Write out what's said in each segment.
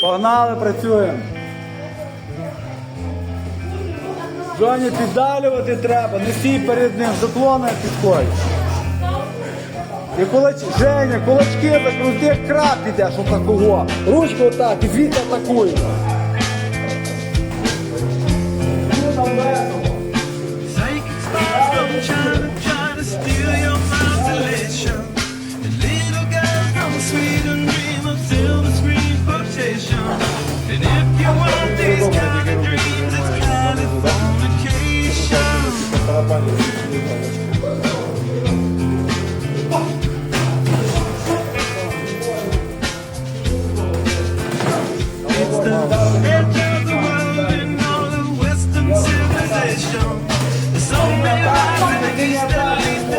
Погнали, працюємо. Джоні, піддалювати треба, не стій перед ним, з уклоном підходь. І кулач... Женя, кулачки закрути, як краб підеш отакого. Ручку отак, і звідти атакуй.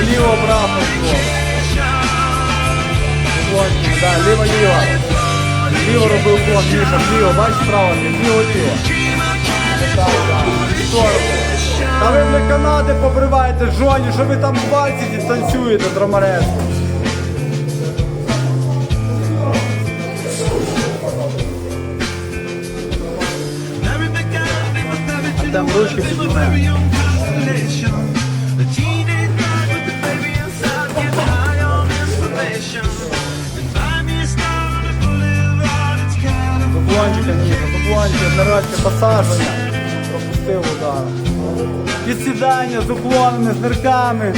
Вліво, вдвох. Уклончик, да, ліво, ліво. Ліво роби уклон, Міша, вліво, бачиш право, ліво, ліво. Та ви вже канати побриваєте, жоні, що ви там в бальці танцюєте, драмареску. Там ручки піднімає. Дуплончика ніже, дуплончик, однородки, посадження. Пропустив удар. Підсідання з уклонами, з нирками.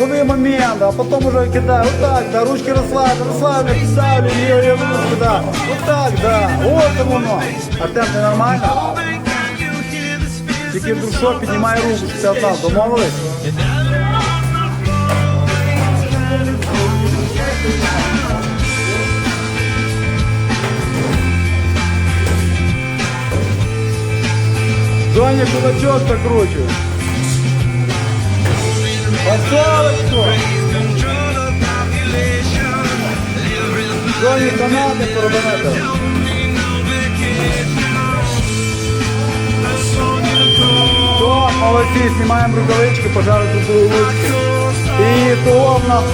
Лови момент, а потім уже кидай. Отак, да, ручки розслабляй, розслабляй, підставлю, ліву, ліву ручку, да. Отак, да. От воно. Артем, ти нормально? Тільки вдруг що, піднімай руку, 51. Домовились? Доня кулачок закручивай. Поставочку. Доні канати поробити. То, молодці, знімаємо рукавички, пожарити ручки. І то в нас